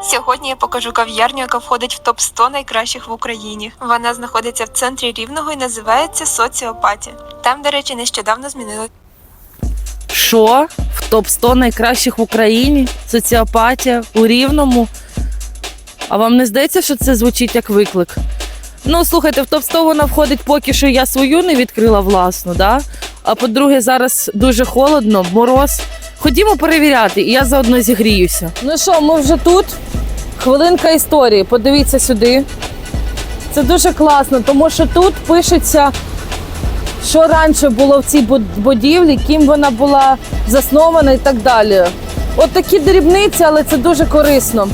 Сьогодні я покажу кав'ярню, яка входить в топ 100 найкращих в Україні. Вона знаходиться в центрі рівного і називається Соціопаті. Там, до речі, нещодавно змінили Що? В топ 100 найкращих в Україні? Соціопатія у Рівному. А вам не здається, що це звучить як виклик? Ну, слухайте, в топ 100 вона входить поки що я свою не відкрила власну, да? А по-друге, зараз дуже холодно, мороз. Ходімо перевіряти, і я заодно зігріюся. Ну що, ми вже тут. Хвилинка історії. Подивіться сюди. Це дуже класно, тому що тут пишеться що раніше було в цій буд- будівлі, ким вона була заснована і так далі. От такі дрібниці, але це дуже корисно.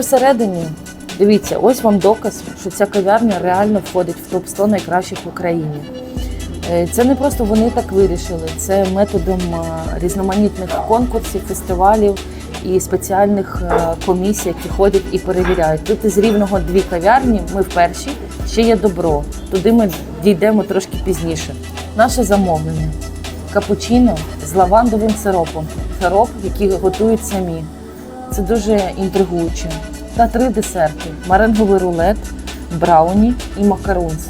Ми всередині. Дивіться, ось вам доказ, що ця кав'ярня реально входить в топ 100 найкращих в Україні. Е, Це не просто вони так вирішили, це методом е, різноманітних конкурсів, фестивалів і спеціальних е, комісій, які ходять і перевіряють. Тут із рівного дві кав'ярні. Ми в першій, ще є добро. Туди ми дійдемо трошки пізніше. Наше замовлення капучино з лавандовим сиропом. Сироп, який готують самі. Це дуже інтригуюче. Та три десерти: маренговий рулет, брауні і макарунс.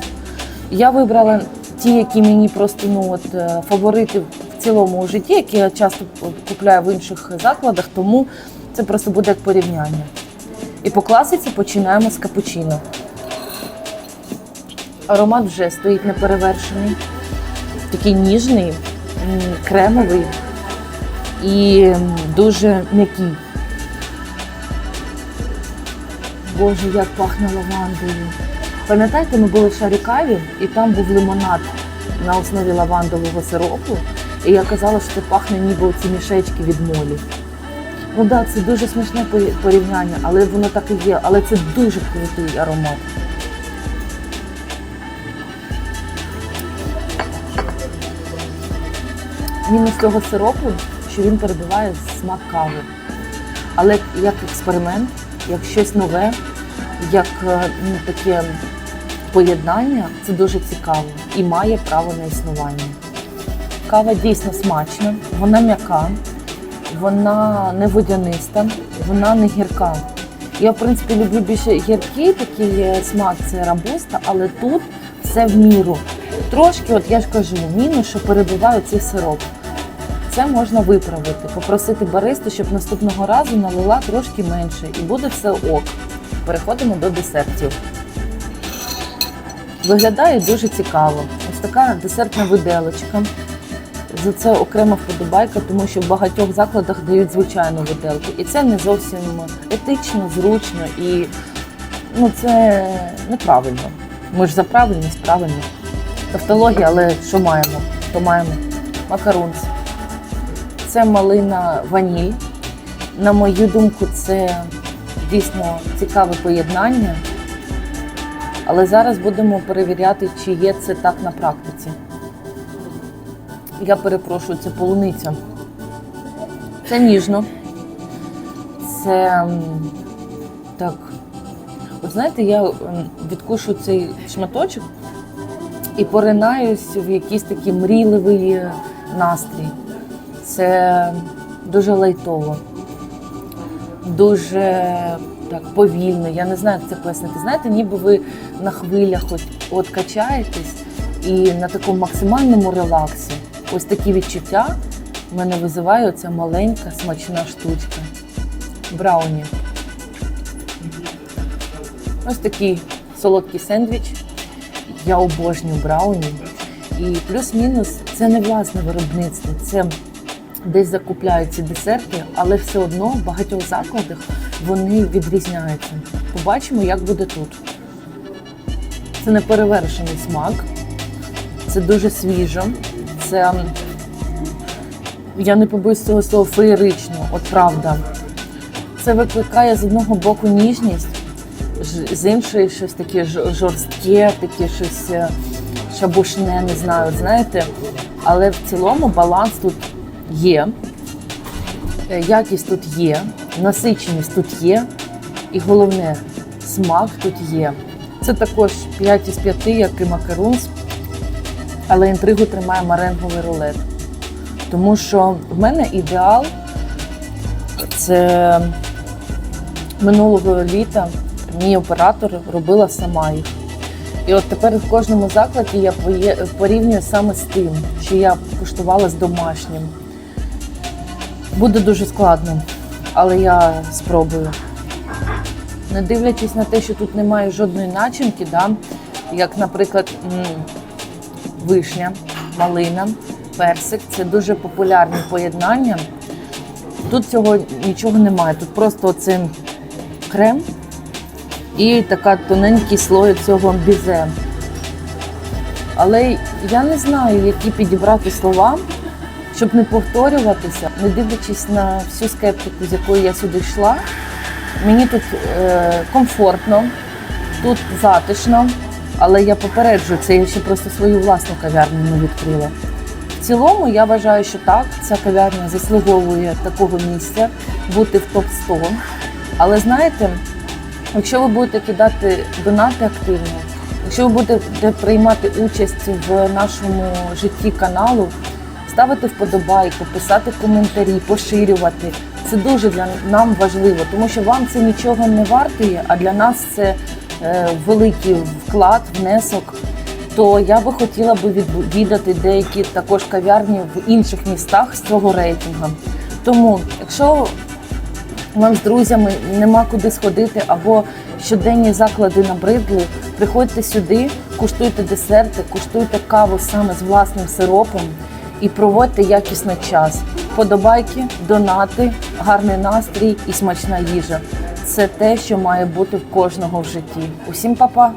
Я вибрала ті, які мені просто ну от е, фаворити в цілому у житті, які я часто купляю в інших закладах, тому це просто буде як порівняння. І по класиці починаємо з капучино. Аромат вже стоїть неперевершений, такий ніжний, кремовий і дуже м'який. Боже, як пахне лавандою. Пам'ятаєте, ми були в Шарікаві, і там був лимонад на основі лавандового сиропу. І я казала, що це пахне ніби ці мішечки від молі. Ну так, да, це дуже смішне порівняння, але воно так і є. Але це дуже крутий аромат. Мінус цього сиропу, що він перебиває смак кави. Але як експеримент, як щось нове, як е, ну, таке поєднання, це дуже цікаво і має право на існування. Кава дійсно смачна, вона м'яка, вона не водяниста, вона не гірка. Я, в принципі, люблю більше гіркий такий смак, це робуста, але тут все в міру. Трошки, от я ж кажу, мінус, що перебиває цей сироп. Це можна виправити, попросити баристу, щоб наступного разу налила трошки менше, і буде все ок. Переходимо до десертів. Виглядає дуже цікаво. Ось така десертна виделочка. За це окрема вподобайка, тому що в багатьох закладах дають звичайну виделку. І це не зовсім етично, зручно і ну, це неправильно. Ми ж за правильність, правильно. Тавтологія, але що маємо? То маємо макарунс. Це малина ваніль. На мою думку, це дійсно цікаве поєднання. Але зараз будемо перевіряти, чи є це так на практиці. Я перепрошую, це полуниця. Це ніжно. Це так. От знаєте, я відкушу цей шматочок і поринаюсь в якийсь такий мрійливий настрій. Це дуже лайтово, дуже так повільно. Я не знаю, як це пояснити. Знаєте, ніби ви на хвилях от, от качаєтесь і на такому максимальному релаксі. Ось такі відчуття в мене визиває оця маленька смачна штучка. Брауні. Ось такий солодкий сендвіч. Я обожнюю брауні. І плюс-мінус це не власне виробництво, це десь закупляють ці десерти, але все одно в багатьох закладах вони відрізняються. Побачимо, як буде тут. Це неперевершений смак, це дуже свіжо, це я не побоюсь цього слова феєрично, от правда. Це викликає з одного боку ніжність, з іншої щось таке жорстке, таке щось е, шабушне, не знаю, знаєте. Але в цілому баланс тут є, е, якість тут є, насиченість тут є, і головне, смак тут є. Це також 5 із 5, як і макарунс, але інтригу тримає маренговий рулет. Тому що в мене ідеал це минулого літа мій оператор робила сама їх. І от тепер в кожному закладі я порівнюю саме з тим, що я куштувала з домашнім. Буде дуже складно, але я спробую. Не дивлячись на те, що тут немає жодної начинки, да, як, наприклад, вишня, малина, персик це дуже популярні поєднання. Тут цього нічого немає. Тут просто оце крем і така тоненький слой цього бізе. Але я не знаю, які підібрати слова, щоб не повторюватися, не дивлячись на всю скептику, з якою я сюди йшла. Мені тут е, комфортно, тут затишно, але я попереджу, це я ще просто свою власну кав'ярню не відкрила. В цілому я вважаю, що так, ця кав'ярня заслуговує такого місця бути в топ 100 Але знаєте, якщо ви будете кидати донати активно, якщо ви будете приймати участь в нашому житті каналу, ставити вподобайку, писати коментарі, поширювати. Це дуже для нам важливо, тому що вам це нічого не вартує, а для нас це е, великий вклад, внесок. То я би хотіла би відвідати деякі також кав'ярні в інших містах з цього рейтингу. Тому, якщо вам з друзями нема куди сходити, або щоденні заклади набридли, приходьте сюди, куштуйте десерти, куштуйте каву саме з власним сиропом і проводьте якісний час. Подобайки, донати, гарний настрій і смачна їжа це те, що має бути в кожного в житті. Усім па-па!